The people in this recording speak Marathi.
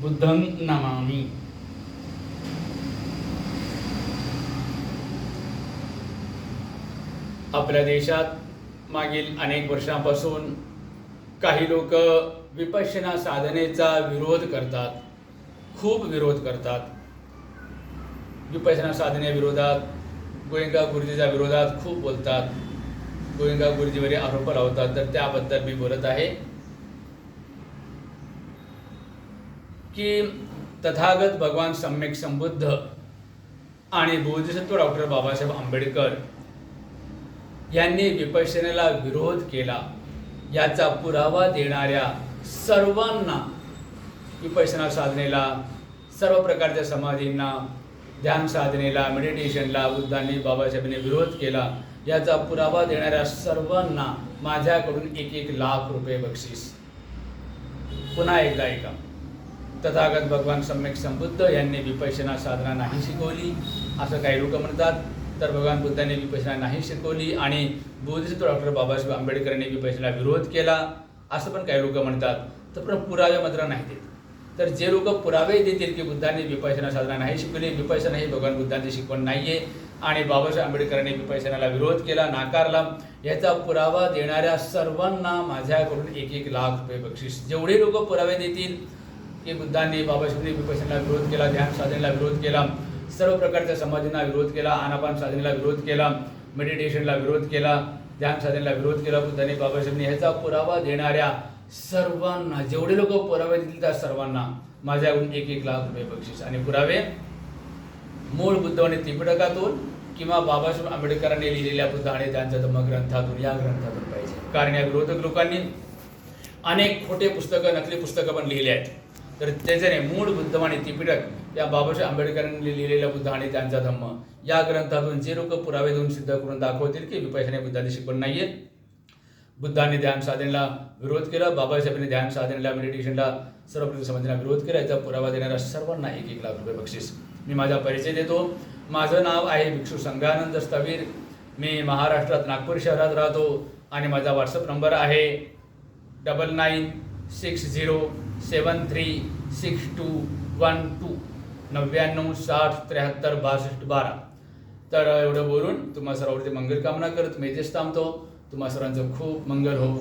बुद्धं नमामि। आपल्या देशात मागील अनेक वर्षांपासून काही लोक विपश्यना साधनेचा विरोध करतात खूप विरोध करतात. विपश्यना साधनेविरोधात गोयंका गुरुजीच्या विरोधात खूप बोलतात. गोयंका गुरुजीवर आरोप लावतात तर त्याबद्दल मी बोलत आहे. की तथागत भगवान सम्यक संबुद्ध आणि बोधिसत्व डॉक्टर बाबासाहेब आंबेडकर यांनी विपश्यनेला विरोध केला याचा पुरावा देणाऱ्या सर्वांना विपश्यना साधनेला सर्व प्रकारच्या समाधींना ध्यान साधनेला मेडिटेशनला बुद्धांनी बाबासाहेबांनी विरोध केला याचा पुरावा देणाऱ्या सर्वांना माझ्याकडून एक एक लाख रुपये बक्षीस. पुन्हा एकदा ऐका. तथागत भगवान सम्यक संबुद्ध यांनी विपशना साधना नाही शिकवली असं काही लोक म्हणतात. तर भगवान बुद्धांनी विपशना नाही शिकवली आणि बोधिसत्व डॉक्टर बाबासाहेब आंबेडकरांनी विपशनाला विरोध केला असं पण काही लोक म्हणतात. तर पण पुरावे मात्र नाही देत. तर जे लोक पुरावे देतील की बुद्धांनी विपश्यना साधना नाही शिकवली विपश्यना ही भगवान बुद्धांची शिकवण नाहीये आणि बाबासाहेब आंबेडकरांनी विपशनाला विरोध केला नाकारला. याचा पुरावा देणाऱ्या सर्वांना माझ्याकडून एक एक लाख रुपये बक्षीस. जेवढे लोक पुरावे देतील की बुद्धांनी बाबासाहेबांनी विपश्यनाला विरोध केला ध्यान साधनेला विरोध केला सर्व प्रकारच्या समाधींना विरोध केला आनापान साधनेला विरोध केला मेडिटेशनला विरोध केला ध्यान साधनेला विरोध केला बुद्धांनी बाबासाहेबांनी ह्याचा पुरावा देणाऱ्या सर्वांना जेवढे लोक पुरावे देतील त्या सर्वांना माझ्याकडून एक एक लाख रुपये बक्षीस. आणि पुरावे मूळ बुद्ध त्रिपिटकातून किंवा बाबासाहेब आंबेडकरांनी लिहिलेल्या बुद्ध आणि त्यांच्या धर्मग्रंथातून या ग्रंथातून पाहिजे. कारण या विरोधक लोकांनी अनेक खोटे पुस्तकं नकली पुस्तकं पण लिहिली आहेत. तर त्याच्याने मूळ बुद्ध आणि त्रिपिटक या बाबासाहेब आंबेडकरांनी लिहिलेल्या बुद्ध आणि त्यांचा धम्म या ग्रंथातून जे लोक पुरावे देऊन सिद्ध करून दाखवतील की विपश्यने बुद्धाची शिकवण नाहीये. बुद्धाने ध्यान साधनेला विरोध केला बाबासाहेबांनी ध्यान साधनेला मेडिटेशनला सर्व समजण्याला विरोध केला. याचा पुरावा देणाऱ्या सर्वांना एक एक लाख रुपये बक्षीस. मी माझा परिचय देतो. माझं नाव आहे भिक्षू संगानंद स्थवीर मी महाराष्ट्रात नागपूर शहरात राहतो आणि माझा व्हॉट्सअप नंबर आहे double nine six zero seven three six two one two नव्याण्णव साठ त्र्याहत्तर बासष्ट बारा. तर एवढं बोलून तुम्हा सर्वांवरती मंगल कामना करत मी इथेच थांबतो. तुम्हा सर्वांचं खूप मंगल हो.